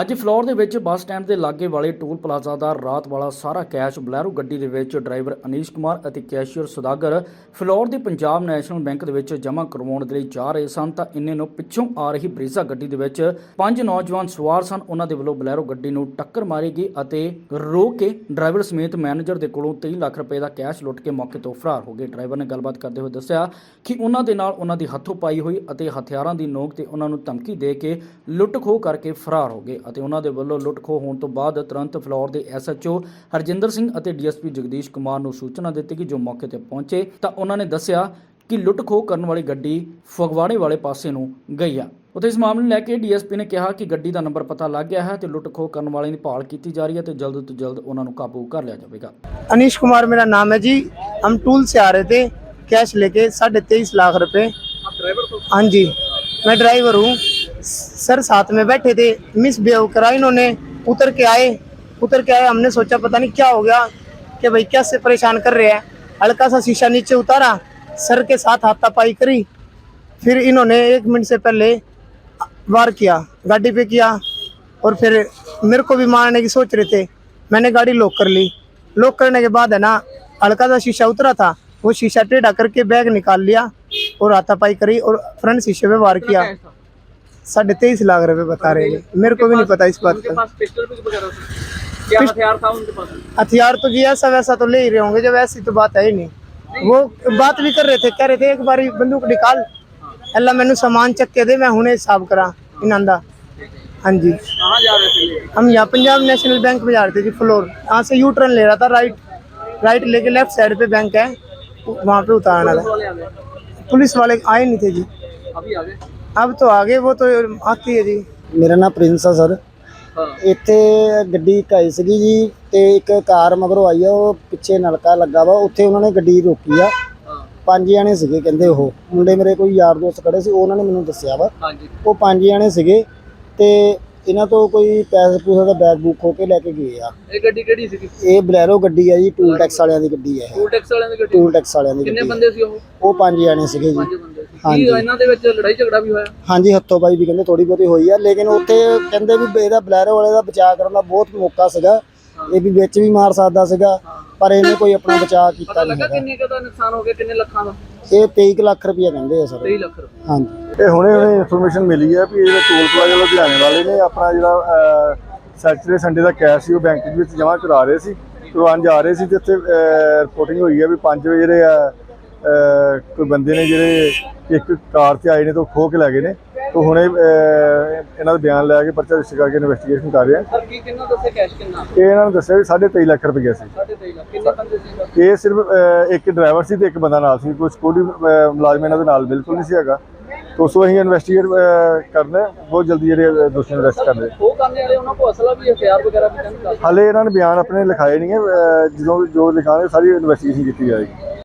ਅੱਜ ਫਲੋਰ ਦੇ ਵਿੱਚ ਬੱਸ ਸਟੈਂਡ ਦੇ ਲਾਗੇ ਵਾਲੇ ਟੋਲ ਪਲਾਜ਼ਾ ਦਾ ਰਾਤ ਵਾਲਾ ਸਾਰਾ ਕੈਸ਼ ਬਲੈਰੋ ਗੱਡੀ ਦੇ ਵਿੱਚ ਡਰਾਈਵਰ ਅਨੀਸ਼ ਕੁਮਾਰ ਅਤੇ ਕੈਸ਼ੀਅਰ ਸੁਦਾਗਰ ਫਲੋਰ ਦੇ ਪੰਜਾਬ ਨੈਸ਼ਨਲ ਬੈਂਕ ਦੇ ਵਿੱਚ ਜਮ੍ਹਾਂ ਕਰਵਾਉਣ ਦੇ ਲਈ ਜਾ ਰਹੇ ਸਨ ਤਾਂ ਇੰਨੇ ਨੂੰ ਪਿੱਛੋਂ ਆ ਰਹੀ ਬਰੀਜ਼ਾ ਗੱਡੀ ਦੇ ਵਿੱਚ ਪੰਜ ਨੌਜਵਾਨ ਸਵਾਰ ਸਨ। ਉਹਨਾਂ ਦੇ ਵੱਲੋਂ ਬਲੈਰੋ ਗੱਡੀ ਨੂੰ ਟੱਕਰ ਮਾਰੀ ਗਈ ਅਤੇ ਰੋ ਕੇ ਡਰਾਈਵਰ ਸਮੇਤ ਮੈਨੇਜਰ ਦੇ ਕੋਲੋਂ 23 ਲੱਖ ਰੁਪਏ ਦਾ ਕੈਸ਼ ਲੁੱਟ ਕੇ ਮੌਕੇ ਤੋਂ ਫਰਾਰ ਹੋ ਗਏ। ਡਰਾਈਵਰ ਨੇ ਗੱਲਬਾਤ ਕਰਦੇ ਹੋਏ ਦੱਸਿਆ ਕਿ ਉਹਨਾਂ ਦੇ ਨਾਲ ਉਹਨਾਂ ਦੀ ਹੱਥੋਂ ਪਾਈ ਹੋਈ ਅਤੇ ਹਥਿਆਰਾਂ ਦੀ ਨੋਕ ਤੇ ਉਹਨਾਂ ਨੂੰ ਧਮਕੀ ਦੇ ਕੇ ਲੁੱਟ ਖੋਹ ਕਰਕੇ ਫਰਾਰ ਹੋ ਗਏ। ਅਤੇ ਉਹਨਾਂ ਦੇ ਵੱਲੋਂ ਲੁੱਟ ਖੋਹ ਹੋਣ ਤੋਂ ਬਾਅਦ ਤੁਰੰਤ ਫਲੋਰ ਦੇ ਐਸਐਚਓ ਹਰਜਿੰਦਰ ਸਿੰਘ ਅਤੇ ਡੀਐਸਪੀ ਜਗਦੀਸ਼ ਕੁਮਾਰ ਨੂੰ ਸੂਚਨਾ ਦਿੱਤੀ ਕਿ ਜੋ ਮੌਕੇ ਤੇ ਪਹੁੰਚੇ ਤਾਂ ਉਹਨਾਂ ਨੇ ਦੱਸਿਆ ਕਿ ਲੁੱਟ ਖੋਹ ਕਰਨ ਵਾਲੀ ਗੱਡੀ ਫਗਵਾੜੇ ਵਾਲੇ ਪਾਸੇ ਨੂੰ ਗਈ ਆ ਉਤੇ ਇਸ ਮਾਮਲੇ ਨੂੰ ਲੈ ਕੇ ਡੀਐਸਪੀ ਨੇ ਕਿਹਾ ਕਿ ਗੱਡੀ ਦਾ ਨੰਬਰ ਪਤਾ ਲੱਗ ਗਿਆ ਹੈ ਤੇ ਲੁੱਟ ਖੋਹ ਕਰਨ ਵਾਲਿਆਂ ਦੀ ਭਾਲ ਕੀਤੀ ਜਾ ਰਹੀ ਹੈ ਤੇ ਜਲਦ ਤੋਂ ਜਲਦ ਉਹਨਾਂ ਨੂੰ ਕਾਬੂ ਕਰ ਲਿਆ ਜਾਵੇਗਾ अनीश कुमार मेरा नाम है जी हम टूल से आ रहे थे कैश लेके साढ़े तेईस लाख रुपए हाँ जी मैं ड्राइवर हूँ सर साथ में बैठे थे। मिस बेव करा इन्होंने उतर के आए। उतर के आए, हमने सोचा पता नहीं क्या हो गया कि भाई कैसे परेशान कर रहे हैं। हल्का सा शीशा नीचे उतारा, सर के साथ हाथापाई करी। फिर इन्होंने एक मिनट से पहले वार किया, गाड़ी पे किया और फिर मेरे को भी मारने की सोच रहे थे। मैंने गाड़ी लॉक कर ली। लॉक करने के बाद है ना, हल्का सा शीशा उतरा था। वो शीशा टेढ़ा करके बैग निकाल लिया और हाथापाई करी और फ्रंट शीशे पे वार किया। साढ़े तेईस लाख रुपए बता रहे हैं मेरे को भी नहीं पता इस बात उनके का पास पिस्टल भी वगैरह था क्या हथियार था उनके पास हथियार तो जी ऐसा वैसा तो ले ही रहे होंगे जब ऐसी तो बात है ही नहीं वो बात भी कर रहे थे कह रहे थे एक बार बंदूक निकाल अल्लाह मैंने सामान चक के दे मैं हुने हिसाब करा इनांदा हाँ जी कहाँ जा रहे थे ये हम यहाँ पंजाब नेशनल बैंक में जा रहे थे जी फ्लोर यहाँ से यू टर्न ले रहा था राइट राइट लेके लेफ्ट साइड पे बैंक है वहाँ पे उतारना पुलिस था वाले आ गए पुलिस वाले आए नहीं थे जी अभी आ गए अब तो आगे वो तो आती है जी ਮੇਰਾ ਨਾਮ ਪ੍ਰਿੰਸ ਆ ਸਰ हाँ ਇੱਥੇ ਗੱਡੀ ਕਾਈ ਸੀਗੀ ਜੀ ਤੇ ਇੱਕ ਕਾਰ ਮਗਰੋਂ ਆਈ ਆ ਉਹ ਪਿੱਛੇ ਨਲਕਾ ਲੱਗਾ ਵਾ ਉੱਥੇ ਉਹਨਾਂ ਨੇ ਗੱਡੀ ਰੋਕੀ ਆ हाँ ਪੰਜ ਜਣੇ ਸੀਗੇ ਕਹਿੰਦੇ ਉਹ ਮੁੰਡੇ ਮੇਰੇ ਕੋਈ ਯਾਰ ਦੋਸਤ ਖੜੇ ਸੀ ਉਹਨਾਂ ਨੇ ਮੈਨੂੰ ਦੱਸਿਆ ਵਾ हाँ जी ਉਹ ਪੰਜ ਜਣੇ ਸੀਗੇ ਤੇ ਇਹਨਾਂ ਤੋਂ ਕੋਈ ਪੈਸੇ ਪੂਸੇ ਦਾ ਬੈਗ ਬੁੱਕ ਖੋ ਕੇ ਲੈ ਕੇ ਗਏ ਆ। ਇਹ ਗੱਡੀ ਕਿਹੜੀ ਸੀ ਇਹ ਬਲੈਰੋ ਗੱਡੀ ਆ ਜੀ ਟੂਲ ਟੈਕਸ ਵਾਲਿਆਂ ਦੀ ਗੱਡੀ ਆ ਇਹ। ਟੂਲ ਟੈਕਸ ਵਾਲਿਆਂ ਦੀ ਗੱਡੀ? ਕਿੰਨੇ ਬੰਦੇ ਸੀ ਉਹ? ਉਹ ਪੰਜ ਜਾਣੇ ਸੀਗੇ ਜੀ। ਪੰਜ ਬੰਦੇ ਹਾਂਜੀ। ਇਹਨਾਂ ਦੇ ਵਿੱਚ ਲੜਾਈ ਝਗੜਾ ਵੀ ਹੋਇਆ? ਹਾਂਜੀ ਹੱਥੋਂ ਬਾਈ ਵੀ ਕਹਿੰਦੇ ਥੋੜੀ ਬਹੁਤੀ ਹੋਈ ਆ ਲੇਕਿਨ ਉੱਥੇ ਕਹਿੰਦੇ ਵੀ ਇਹਦਾ ਬਲੈਰੋ ਵਾਲੇ ਦਾ ਬਚਾਅ ਕਰਨ ਦਾ ਬਹੁਤ ਮੌਕਾ ਸੀਗਾ। ਇਹ ਵੀ ਵਿੱਚ ਵੀ ਮਾਰ ਸਕਦਾ ਸੀਗਾ ਪਰ ਇਹਨੇ ਕੋਈ ਆਪਣਾ ਬਚਾਅ ਕੀਤਾ ਨਹੀਂ ਲੱਗਾ ਕਿੰਨੇ ਕੁ ਨੁਕਸਾਨ ਹੋ ਗਿਆ ਕਿੰਨੇ ਲੱਖਾਂ ਦਾ? ਇਹ 23 ਲੱਖ ਰੁਪਇਆ ਕਹਿੰਦੇ ਆ ਸਰ। 23 ਲੱਖ ਰੁਪਏ ਹਾਂਜੀ। ਇਹ ਹੁਣੇ ਹੁਣੇ ਇਨਫੋਰਮੇਸ਼ਨ ਮਿਲੀ ਹੈ ਵੀ ਇਹ ਜਿਹੜਾ ਟੋਲ ਪਲਾਜ਼ਾ ਲੁਧਿਆਣੇ ਵਾਲੇ ਨੇ ਆਪਣਾ ਜਿਹੜਾ ਸੈਚਰਡੇ ਸੰਡੇ ਦਾ ਕੈਸ਼ ਸੀ ਉਹ ਬੈਂਕ ਦੇ ਵਿੱਚ ਜਮ੍ਹਾਂ ਕਰਾ ਰਹੇ ਸੀ। ਕਰਵਾਉਣ ਜਾ ਰਹੇ ਸੀ ਤੇ ਇੱਥੇ ਰਿਪੋਰਟਿੰਗ ਹੋਈ ਹੈ ਵੀ 5 ਵਜੇ ਜਿਹੜੇ ਆ ਕੋਈ ਬੰਦੇ ਨੇ ਜਿਹੜੇ ਇੱਕ ਕਾਰ ਤੇ ਆਏ ਨੇ ਤੋਂ ਖੋਹ ਕੇ ਲੈ ਗਏ ਨੇ। ਤੋਂ ਹੁਣੇ ਇਹਨਾਂ ਦਾ ਬਿਆਨ ਲੈ ਕੇ ਪਰਚਾ ਰਜਿਸਟਰ ਕਰਕੇ ਇਨਵੈਸਟੀਗੇਸ਼ਨ ਕਰ ਰਹੇ ਆ। ਸਰ ਕੀ ਕਿੰਨਾ ਦੱਸੇ ਕੈਸ਼ ਕਿੰਨਾ? ਇਹ ਇਹਨਾਂ ਨੂੰ ਦੱਸਿਆ ਵੀ 23.5 ਲੱਖ ਰੁਪਏ ਸੀ। 23 ਲੱਖ। ਕਿੰਨੇ ਬੰਦੇ ਸੀ ਇਹ ਸਿਰਫ ਇੱਕ ਡਰਾਈਵਰ ਸੀ ਤੇ ਇੱਕ ਬੰਦਾ ਨਾਲ ਸੀ। ਕੋਈ ਸਿਕਿਉਰਿਟੀ ਮੁਲਾਜ਼ਮ ਇਹਨਾਂ ਦੇ ਨਾਲ ਬਿਲਕੁਲ ਨਹੀਂ ਸੀ ਹੈਗਾ। ਤੋਂ ਸੋ ਅਸੀਂ ਇਨਵੈਸਟੀਗੇਟ ਕਰਨਾ। ਬਹੁਤ ਜਲਦੀ ਜਿਹੜੇ ਦੋਸ਼ੀਆਂ ਨੂੰ ਅਰੈਸਟ ਕਰਦੇ ਉਹ ਕਰਨੇ ਵਾਲੇ ਉਹਨਾਂ ਕੋਲ ਅਸਲਾ ਵੀ ਹਥਿਆਰ ਵਗੈਰਾ ਵੀ ਹਾਲੇ ਇਹਨਾਂ ਨੇ ਬਿਆਨ ਆਪਣੇ ਲਿਖਾਏ ਨਹੀਂ ਹੈ। ਜਦੋਂ ਜੋ ਲਿਖਾਂਗੇ ਸਾਰੀ ਇਨਵੈਸਟੀਗੇਸ਼ਨ ਕੀਤੀ ਜਾਏਗੀ।